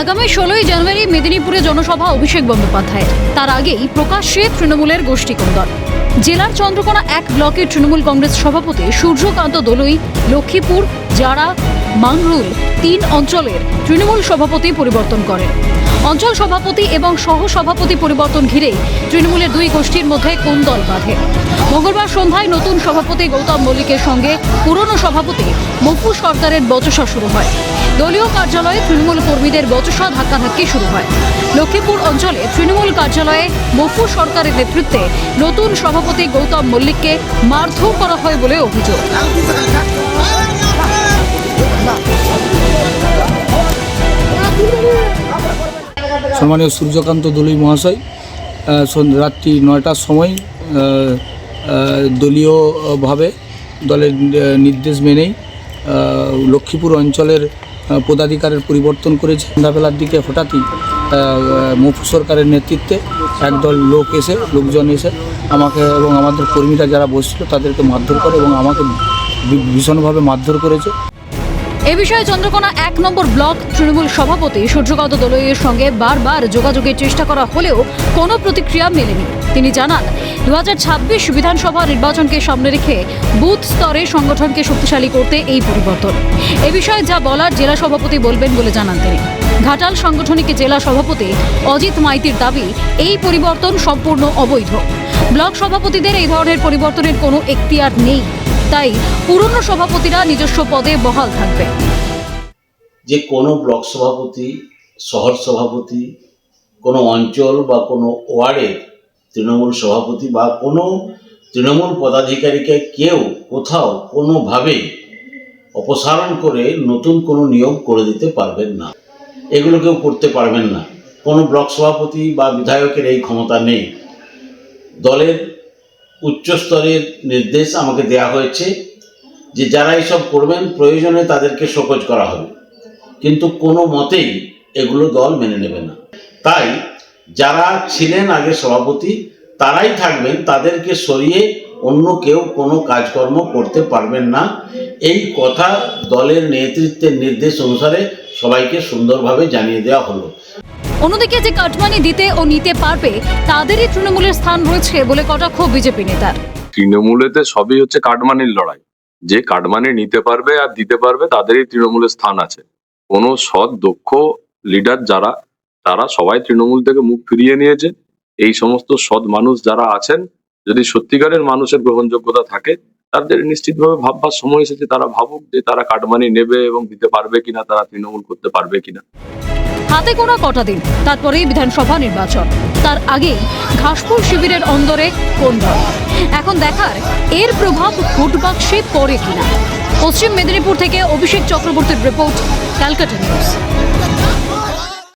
আগামী ষোলোই জানুয়ারি মেদিনীপুরে জনসভা অভিষেক বন্দ্যোপাধ্যায় তার আগেই প্রকাশ্যে তৃণমূলের গোষ্ঠী কোন্দল। জেলার চন্দ্রকোনা এক ব্লকের তৃণমূল কংগ্রেস সভাপতি সূর্যকান্ত দলুই লক্ষ্মীপুর জারা মাংরুল তিন অঞ্চলের তৃণমূল সভাপতি পরিবর্তন করেন। অঞ্চল সভাপতি এবং সহ সভাপতি পরিবর্তন ঘিরেই তৃণমূলের দুই গোষ্ঠীর মধ্যে কোন দল বাঁধে? মঙ্গলবার সন্ধ্যায় নতুন সভাপতি গৌতম মল্লিকের সঙ্গে পুরনো সভাপতি মফু সরকারের বচসা শুরু হয়। দলীয় কার্যালয়ে তৃণমূল কর্মীদের বচসা ধাক্কাধাক্কি শুরু হয়। লক্ষ্মীপুর অঞ্চলে তৃণমূল কার্যালয়ে মফু সরকারের নেতৃত্বে নতুন সভাপতি গৌতম মল্লিককে মারধর করা হয় বলে অভিযোগ। সম্মানীয় সূর্যকান্ত দলুই মহাশয় রাত্রি নয়টার সময় দলীয়ভাবে দলের নির্দেশ মেনেই লক্ষ্মীপুর অঞ্চলের পদাধিকারের পরিবর্তন করেছে। সন্ধ্যাবেলার দিকে হঠাৎই মফু সরকারের নেতৃত্বে একদল লোক এসে, লোকজন এসে আমাকে এবং আমাদের কর্মীরা যারা বসছিল তাদেরকে মারধর করে এবং আমাকে ভীষণভাবে মারধর করেছে। এ বিষয়ে চন্দ্রকোনা এক নম্বর ব্লক তৃণমূল সভাপতি সূর্যকান্ত দলইয়ের সঙ্গে বারবার যোগাযোগের চেষ্টা করা হলেও কোনো প্রতিক্রিয়া মেলেনি। তিনি জানান দু হাজার ছাব্বিশ বিধানসভা নির্বাচনকে সামনে রেখে বুথ স্তরে সংগঠনকে শক্তিশালী করতে এই পরিবর্তন। এ বিষয়ে যা বলার জেলা সভাপতি বলবেন বলে জানান তিনি। ঘাটাল সাংগঠনিক জেলা সভাপতি অজিত মাইতির দাবি, এই পরিবর্তন সম্পূর্ণ অবৈধ। ব্লক সভাপতিদের এই ধরনের পরিবর্তনের কোনো এখতিয়ার নেই। তাই পুরনো সভাপতিরা নিজস্ব পদে বহাল থাকবে। যে কোনো ব্লক সভাপতি, শহর সভাপতি, কোনো অঞ্চল বা কোনো ওয়ার্ডের তৃণমূল সভাপতি বা কোনো তৃণমূল পদাধিকারীকে কেউ কোথাও কোনোভাবেই অপসারণ করে নতুন কোনো নিয়োগ করে দিতে পারবেন না। এগুলো কেউ করতে পারবেন না। কোনো ব্লক সভাপতি বা বিধায়কের এই ক্ষমতা নেই। দলের উচ্চস্তরের নির্দেশ আমাকে দেয়া হয়েছে যে যারা এসব করবেন, প্রয়োজনে তাদেরকে শোকজ করা হবে। কিন্তু কোনো মতেই এগুলো দল মেনে নেবে না। তাই যারা ছিলেন আগে সভাপতি, তারাই থাকবেন, তাদেরকে সরিয়ে অন্য কেউ কোনো কাজকর্ম করতে পারবেন না। এই কথা দলের নেতৃত্বের নির্দেশ অনুসারে সবাইকে সুন্দরভাবে জানিয়ে দেওয়া হলো। অন্যদিকে যে কাটমানি দিতে ও নিতে পারবে তাদেরই তৃণমূলের স্থান রয়েছে বলে কটাক্ষ বিজেপি নেতার। তৃণমূলেতে সবই হচ্ছে কাটমানির লড়াই। যে কাটমানি নিতে পারবে আর দিতে পারবে তাদেরই তৃণমূলের স্থান আছে। কোনো সৎ দক্ষ লিডার যারা তারা সবাই তৃণমূল থেকে মুখ ফিরিয়ে নিয়েছে। এই সমস্ত সৎ মানুষ যারা আছেন যদি সত্যিকারের মানুষের গ্রহণযোগ্যতা থাকে তাদের নিশ্চিতভাবে ভাববার সময় এসেছে, তারা ভাবুক যে তারা কাটমানি নেবে এবং দিতে পারবে কিনা, তারা তৃণমূল করতে পারবে কিনা। হাতে গোনা কটা দিন, তারপরেই বিধানসভা নির্বাচন। তার আগেই ঘাসফুল শিবিরের অন্দরে কোন এখন দেখার এর প্রভাব ভোট বাক্সে পড়ে কিনা? পশ্চিম মেদিনীপুর থেকে অভিষেক চক্রবর্তীর রিপোর্ট, ক্যালকাটা নিউজ।